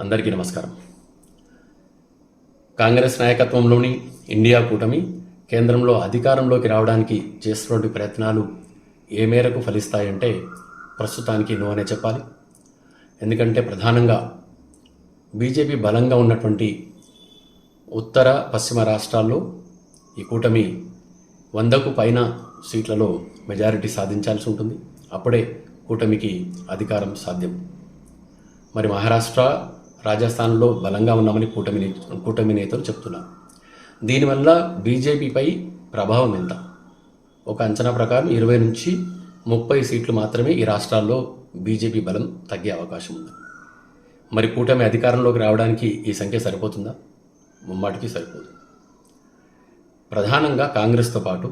అందరికీ నమస్కారం. కాంగ్రెస్ నాయకత్వంలోని ఇండియా కూటమి కేంద్రంలో అధికారంలోకి రావడానికి చేస్తున్నటువంటి ప్రయత్నాలు ఏ మేరకు ఫలిస్తాయంటే ప్రస్తుతానికి నో అనే చెప్పాలి. ఎందుకంటే ప్రధానంగా బీజేపీ బలంగా ఉన్నటువంటి ఉత్తర పశ్చిమ రాష్ట్రాల్లో ఈ కూటమి వందకు పైన సీట్లలో మెజారిటీ సాధించాల్సి ఉంటుంది. అప్పుడే కూటమికి అధికారం సాధ్యం. మరి మహారాష్ట్ర రాజస్థాన్లో బలంగా ఉన్నామని కూటమి కూటమి నేతలు చెప్తున్నారు. దీనివల్ల బీజేపీపై ప్రభావం ఎంత? ఒక అంచనా ప్రకారం ఇరవై నుంచి ముప్పై సీట్లు మాత్రమే ఈ రాష్ట్రాల్లో బీజేపీ బలం తగ్గే అవకాశం ఉంది. మరి కూటమి అధికారంలోకి రావడానికి ఈ సంఖ్య సరిపోతుందా? ముమ్మాటికి సరిపోదు. ప్రధానంగా కాంగ్రెస్తో పాటు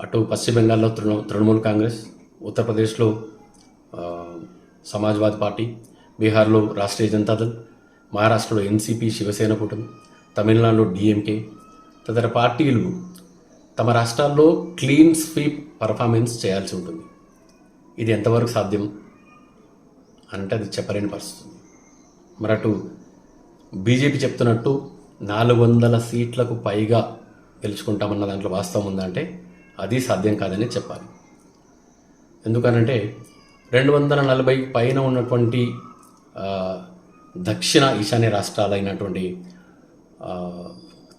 అటు పశ్చిమ బెంగాల్లో తృణ తృణమూల్ కాంగ్రెస్ ఉత్తరప్రదేశ్లో సమాజ్వాద్ సమాజ్వాదీ పార్టీ బీహార్లో రాష్ట్రీయ జనతాదళ్ మహారాష్ట్రలో ఎన్సీపీ శివసేన కూటమి తమిళనాడులో డిఎంకే. తదితర పార్టీలు తమ రాష్ట్రాల్లో క్లీన్ స్వీప్ పర్ఫార్మెన్స్ చేయాల్సి ఉంటుంది. ఇది ఎంతవరకు సాధ్యం అంటే అది చెప్పలేని పరిస్థితి. మరటు బీజేపీ చెప్తున్నట్టు నాలుగు వందల సీట్లకు పైగా గెలుచుకుంటామన్న దాంట్లో వాస్తవం ఉందంటే అది సాధ్యం కాదని చెప్పాలి. ఎందుకనంటే రెండు వందల నలభై పైన ఉన్నటువంటి దక్షిణ ఈశాన్య రాష్ట్రాలైనటువంటి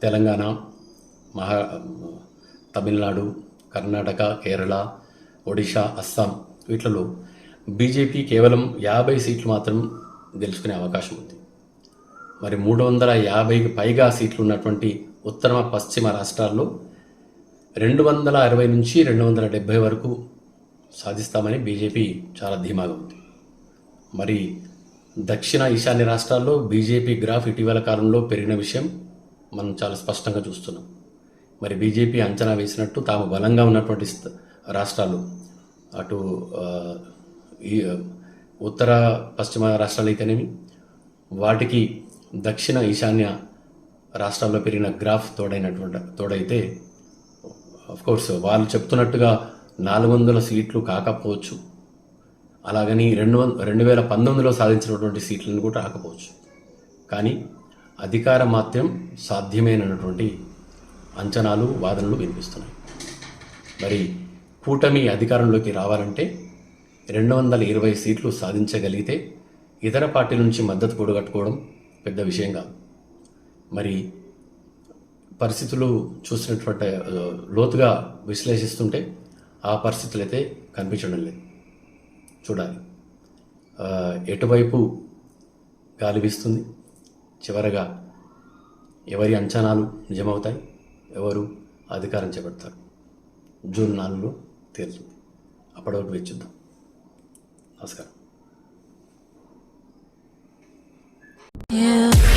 తెలంగాణ మహా తమిళనాడు కర్ణాటక కేరళ ఒడిషా అస్సాం వీటిలో బీజేపీ కేవలం యాభై సీట్లు మాత్రం గెలుచుకునే అవకాశం ఉంది. మరి మూడు వందల యాభైకి పైగా సీట్లు ఉన్నటువంటి ఉత్తర పశ్చిమ రాష్ట్రాల్లో రెండు వందల అరవై నుంచి రెండు వందల డెబ్భై వరకు సాధిస్తామని బీజేపీ చాలా ధీమాగా ఉంది. మరి దక్షిణ ఈశాన్య రాష్ట్రాల్లో బీజేపీ గ్రాఫ్ ఇటీవల కాలంలో పెరిగిన విషయం మనం చాలా స్పష్టంగా చూస్తున్నాం. మరి బీజేపీ అంచనా వేసినట్టు తాము బలంగా ఉన్నటువంటి రాష్ట్రాలు అటు ఈ ఉత్తర పశ్చిమ రాష్ట్రాలు అయితేనేమి వాటికి దక్షిణ ఈశాన్య రాష్ట్రాల్లో పెరిగిన గ్రాఫ్ తోడైనటువంటి తోడైతే కోర్స్ వాళ్ళు చెప్తున్నట్టుగా నాలుగు వందల సీట్లు కాకపోవచ్చు. అలాగని రెండు వంద రెండు వేల పంతొమ్మిదిలో సాధించినటువంటి సీట్లను కూడా రాకపోవచ్చు. కానీ అధికారం మాత్రం సాధ్యమేనటువంటి అంచనాలు వాదనలు వినిపిస్తున్నాయి. మరి కూటమి అధికారంలోకి రావాలంటే రెండు వందల ఇరవై సీట్లు సాధించగలిగితే ఇతర పార్టీల నుంచి మద్దతు కూడగట్టుకోవడం పెద్ద విషయం కాదు. మరి పరిస్థితులు చూసినటువంటి లోతుగా విశ్లేషిస్తుంటే ఆ పరిస్థితులు అయితే కనిపించడం లేదు. చూడాలి. ఎటువైపు గాలి వీస్తుంది చివరగా ఎవరి అంచనాలు నిజమవుతాయి? ఎవరు అధికారం చేపడతారు? జూన్ నాలుగులో తేలుతుంది. అప్పటివరకు వేచిద్దాం నమస్కారం. Yeah.